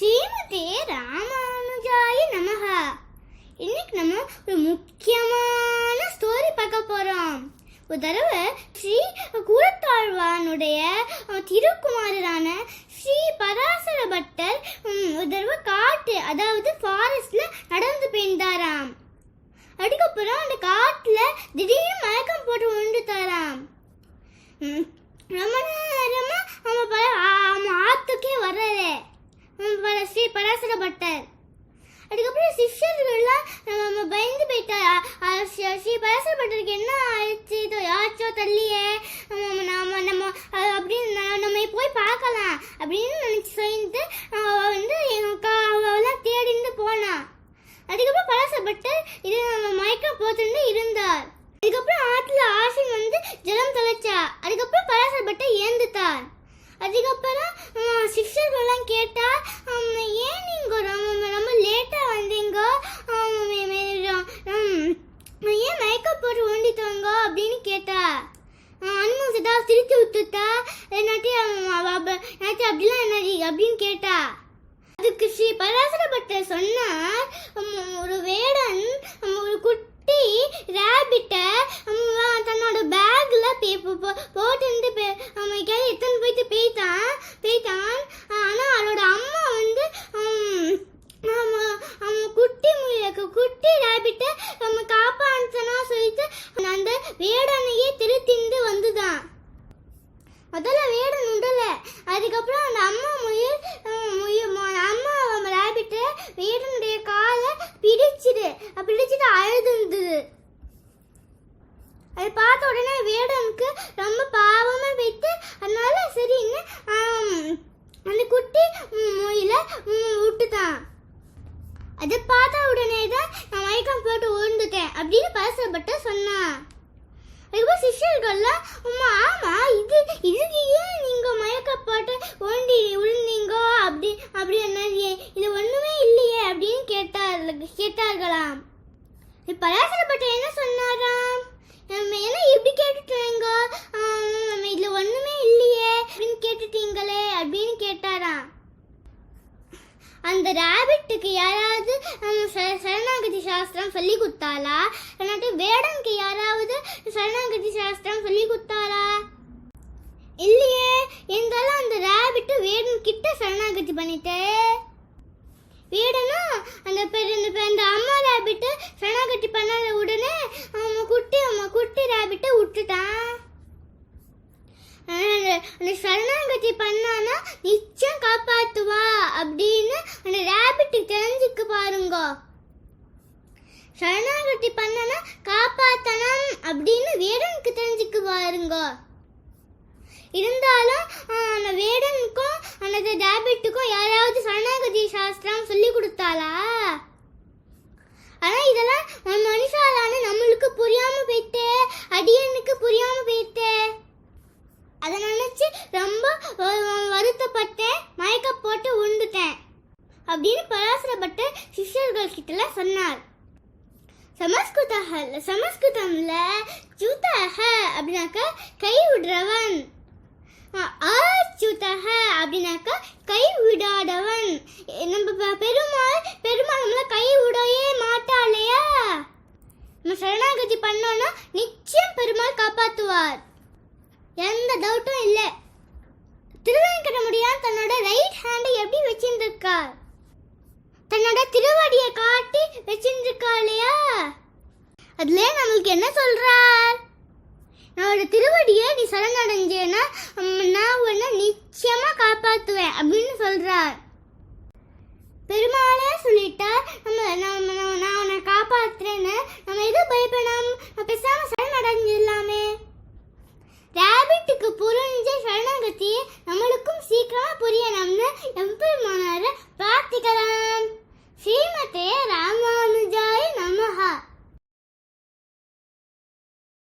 ஸ்ரீமதே ராமானுஜாய நமஹ. இன்னைக்கு நம்ம ஒரு முக்கியமான ஸ்டோரி பார்க்க போறோம். ஒரு தடவை ஸ்ரீ கூடத்தாழ்வானுடைய திருக்குமாரரான ஸ்ரீ பராசர பட்டர் ஒரு தடவை காட்டு அதாவது ஃபாரஸ்ட்ல நடந்து போயிருந்தாராம் அதுக்கப்புறம் அந்த காட்டுல திடீர்னு மயக்கம் போட்டு விழுந்துட்டாராம். தாராம் ரொம்ப நேரமா அவன் ஆற்றுக்கே வர்றதே. ஸ்ரீ பராசர பட்டர் அதுக்கப்புறம் சிஷ்யர்கள்லாம் நம்ம பயந்து போயிட்டா ஸ்ரீ- பராசர பட்டருக்கு என்ன ஆயிடுச்சு? இதோ யாச்சோ தள்ளியே. நம்ம நம்ம நம்ம அப்படின்னு நம்ம போய் பார்க்கலாம் அப்படின்னு நினச்சி சொல்லிட்டு அவள் வந்து எங்க அவெல்லாம் தேடிந்து போனான் அதுக்கப்புறம் பராசப்பட்டர் இது நம்ம மயக்கம் போட்டு இருந்தார். அதுக்கப்புறம் ஆற்றுல ஆசின் வந்து ஜலம் தொலைச்சா. அதுக்கப்புறம் பராசப்பட்டர் ஏந்துட்டார். அதுக்கப்புறம் ஆஹ், கேட்டால் ஏன் நீங்க ரொம்ப ரொம்ப லேட்டாக வந்தீங்க? ஏன் மேக்கப் போட்டு ஓண்டிட்டாங்க அப்படின்னு கேட்டா அனுமன் ஏதாவது திருத்தி விட்டுட்டா? என்னாட்டி என்னாட்டி அப்படிலாம் என்னடி அப்படின்னு கேட்டா அதுக்கு ஸ்ரீ பராசரப்பட்ட சொன்னா சொன்னார் உம், ஒரு வேடன் உம், ஒரு குட்டி ரேபிட்டை தன்னோட பேக்ல போட்டு அவனுக்கு எத்தனை போயிட்டு போயிட்டான் போயிட்டான் ஆனா அவளோட அம்மா வந்து உம், ஆமா, அவன் குட்டி முயலுக்கு குட்டி ரேபிட்டை நம்ம காப்பாற்றணும் சொல்லிட்டு அந்த வேடனையே திருத்திந்து வந்துதான் முதல்ல வேடன் உண்டல அதுக்கப்புறம் அந்த அம்மா முயல் அஹ், முயல் மொ- அம்மா ரேபிட்டு வேடனுடைய காலை பிடிச்சிடு அப்ப பிடிச்சிட்டு அழுதுந்தது அதை பார்த்த உடனே வேடனுக்கு ரொம்ப பாவமாக போயிட்டு அதனால சரின்னு அந்த குட்டி ம், முயல விட்டுட்டான். அதை பார்த்த உடனே தான் நான் மயக்கம் போட்டு விழுந்துட்டேன் அப்படின்னு பேசப்பட்ட சொன்னான். அதுக்கப்புறம் சிஷ்யர்கள்லாம் உமா ஆமா இது இதுக்கு ஏன் நீங்க மயக்கப்பட்டு ஓண்டி விழுந்தீங்க அப்படி அப்படி என்ன இது ஒண்ணுமே இல்லையே அப்படின்னு கேட்டார் கேட்டார்களாம். பராசரப்பட்ட என்ன சொன்னாராம்? நம்ம என்ன இப்படி கேட்டுட்டீங்க நம்ம இதில் ஒன்றுமே இல்லையே. அப்படின்னு கேட்டுட்டீங்களே அப்படின்னு கேட்டாராம். அந்த ராபிட்டுக்கு யாராவது ச- சரணாகதி சாஸ்திரம் சொல்லி கொடுத்தாளா? இல்லாட்டி வேடனுக்கு யாராவது சரணாகதி சாஸ்திரம் சொல்லி கொடுத்தாளா? இல்லையே இருந்தாலும் அந்த ராபிட்டு வேடன் கிட்ட சரணாகதி பண்ணிட்டு. வேடனா? அந்த பெரிய அந்த அந்த அம்மா ராபிட்டு சரணாகதி பண்ணாத உடனே குட்டி அவன் குட்டி ராபிட்டை விட்டுட்டான் அந்த- அந்த பண்ணானா நிச்சயம் காப்பாத்துவா அப்படின்னு அந்த ரேபிட்டுக்கு தெரிஞ்சுக்க பாருங்க. சரணாகதி பண்ணனா காப்பாத்தனம் அப்படின்னு வேடனுக்கு தெரிஞ்சுக்க பாருங்க. இருந்தாலும் அந்த வேடனுக்கும் அந்த ரேபிட்டுக்கும் யாராவது சரணாகதி சாஸ்திரம் சொல்லி கொடுத்தாளா? ஆனால் இதெல்லாம் நம்ம மனுஷாலான நம்மளுக்கு புரியாம போயிட்டே அடியனுக்கு புரியாம போயிட்டே அதை நினைச்சு ரொம்ப வ- வருத்தப்பட்டேன் மயக்க பட்டு உண்டுட்டேன் அப்படின்னு பராசரப்பட்ட சிஷ்யர்கள் கிட்ட சொன்னார் சமஸ்கிருத சமஸ்கிருதம்ல ஜூதஹ அப்படின்னாக்க கை விடுறவன். அச்சுதஹ அப்படின்னாக்க கை விடாதவன். நம்ம பெருமாள் பெருமாள் நம்மள கை விடவே மாட்டாளையா? நம்ம சரணாகதி பண்ணோம்னா நிச்சயம் பெருமாள் காப்பாத்துவார். எந்த டவுட்டும் இல்லை. திருவேங்கடமுடியார் தன்னோட ரைட் ஹேண்டை எப்படி வச்சிருந்திருக்கார்? தன்னோட திருவடியை காட்டி வச்சிருந்திருக்கா இல்லையா? அதுல நம்மளுக்கு என்ன சொல்றார்? என்னோட திருவடியை நீ சரணடைஞ்சேன்னா நான் உன்னை நிச்சயமா காப்பாத்துவேன் அப்படின்னு சொல்றார். பெருமாளே சொல்லிட்டா நம்ம நம்ம நம்ம- நான் உன்னை காப்பாத்துறேன்னு நம்ம எது